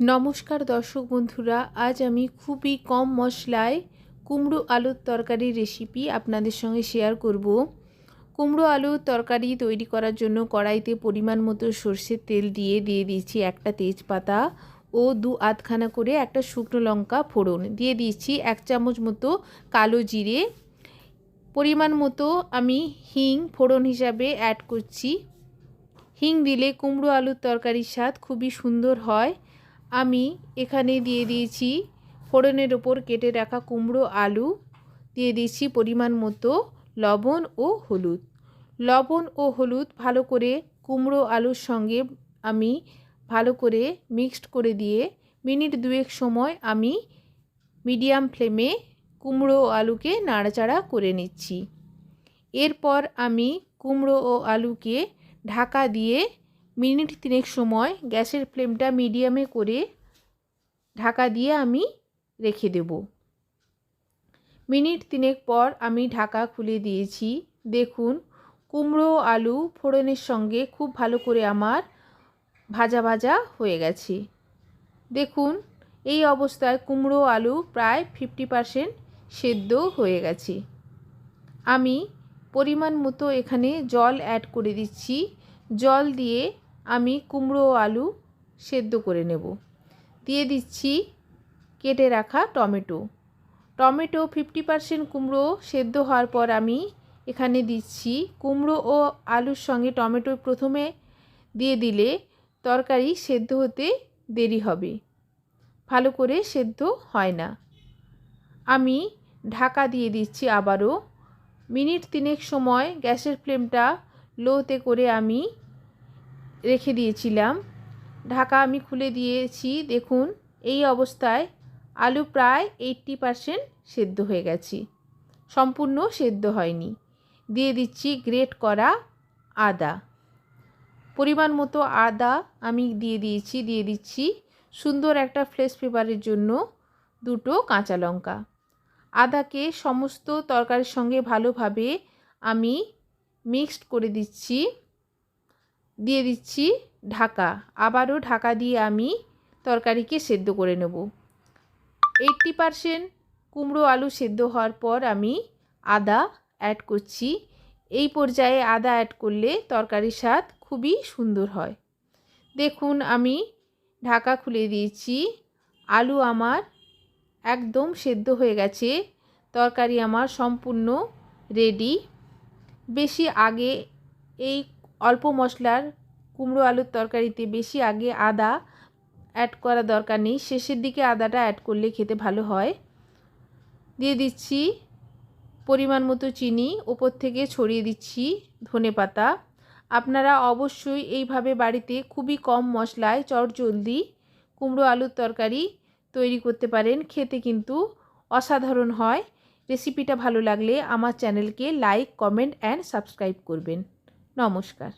নমস্কার দর্শক বন্ধুরা, আজ আমি খুবই কম মশলায় কুমড়ো আলুর তরকারির রেসিপি আপনাদের সঙ্গে শেয়ার করব। কুমড়ো আলুর তরকারি তৈরি করার জন্য কড়াইতে পরিমাণ মতো সর্ষের তেল দিয়ে দিয়ে দিয়েছি একটা তেজপাতা ও দু আধখানা করে একটা শুকনো লঙ্কা ফোড়ন। দিয়ে দিয়েছি এক চামচ মতো কালো জিরে। পরিমাণ মতো আমি হিং ফোড়ন হিসাবে অ্যাড করছি। হিং দিলে কুমড়ো আলুর তরকারির স্বাদ খুবই সুন্দর হয়। আমি এখানে দিয়ে দিয়েছি ফোড়নের ওপর কেটে রাখা কুমড়ো, আলু, দিয়ে দিয়েছি পরিমাণ মতো লবণ ও হলুদ। লবণ ও হলুদ ভালো করে কুমড়ো, আলুর সঙ্গে আমি ভালো করে মিক্সড করে দিয়ে মিনিট দুয়েক সময় আমি মিডিয়াম ফ্লেমে কুমড়ো ও আলুকে নাড়াচাড়া করে নিচ্ছি। এরপর আমি কুমড়ো ও আলুকে ঢাকা দিয়ে মিনিট তিনেক সময় গ্যাসের ফ্লেমটা মিডিয়ামে করে ঢাকা দিয়ে আমি রেখে দেব। মিনিট তিনেক পর আমি ঢাকা খুলে দিয়েছি। দেখুন, কুমড়ো, আলু ফোড়নের সঙ্গে খুব ভালো করে আমার ভাজা ভাজা হয়ে গেছে। দেখুন, এই অবস্থায় কুমড়ো, আলু প্রায় ফিফটি পারসেন্ট সেদ্ধ হয়ে গেছে। আমি পরিমাণ মতো এখানে জল অ্যাড করে দিচ্ছি। জল দিয়ে আমি কুমড়ো আলু সেদ্ধ করে নেব। দিয়ে দিচ্ছি কেটে রাখা টমেটো। টমেটো ফিফটি পারসেন্ট কুমড়ো সেদ্ধ হওয়ার পর আমি এখানে দিচ্ছি কুমড়ো ও আলুর সঙ্গে টমেটো প্রথমে দিয়ে দিলে তরকারি সেদ্ধ হতে দেরি হবে। ভালো করে সেদ্ধ হয় না। আমি ঢাকা দিয়ে দিচ্ছি আবারও। মিনিট তিনেক সময় গ্যাসের ফ্লেমটা লোতে করে আমি রেখে দিয়েছিলাম। ঢাকা আমি খুলে দিয়েছি, দেখুন, এই অবস্থায় আলু প্রায় এইট্টি পারসেন্ট সেদ্ধ হয়ে গেছে। সম্পূর্ণ সেদ্ধ হয়নি। দিয়ে দিচ্ছি গ্রেট করা আদা। পরিমাণ মতো আদা আমি দিয়ে দিয়েছি, দিয়ে দিচ্ছি সুন্দর একটা ফ্রেশ পেপারের জন্য দুটো কাঁচা লঙ্কা। আদাকে সমস্ত তরকারির সঙ্গে ভালোভাবে আমি মিক্সড করে দিচ্ছি। দিয়ে দিচ্ছি ঢাকা। আবারও ঢাকা দিয়ে আমি তরকারিকে সেদ্ধ করে নেব। এইট্টি পারসেন্ট কুমড়ো আলু সেদ্ধ হওয়ার পর আমি আদা অ্যাড করছি। এই পর্যায়ে আদা অ্যাড করলে তরকারির স্বাদ খুবই সুন্দর হয়। দেখুন, আমি ঢাকা খুলে দিয়েছি। আলু আমার একদম সেদ্ধ হয়ে গেছে। তরকারি আমার সম্পূর্ণ রেডি বেশি আগে এই অল্প মশলার কুমড়ো আলুর তরকারিতে বেশি আগে আদা অ্যাড করা দরকার নেই। শেষের দিকে আদাটা অ্যাড করলে খেতে ভালো হয়। দিয়ে দিচ্ছি পরিমাণ মতো চিনি, ওপর থেকে ছড়িয়ে দিচ্ছি ধনে পাতা। আপনারা অবশ্যই এইভাবে বাড়িতে খুবই কম মশলায় চটজলদি কুমড়ো আলুর তরকারি তৈরি করতে পারেন। খেতে কিন্তু অসাধারণ হয়। রেসিপিটা ভালো লাগলে আমার চ্যানেলকে লাইক, কমেন্ট অ্যান্ড সাবস্ক্রাইব করবেন। নমস্কার।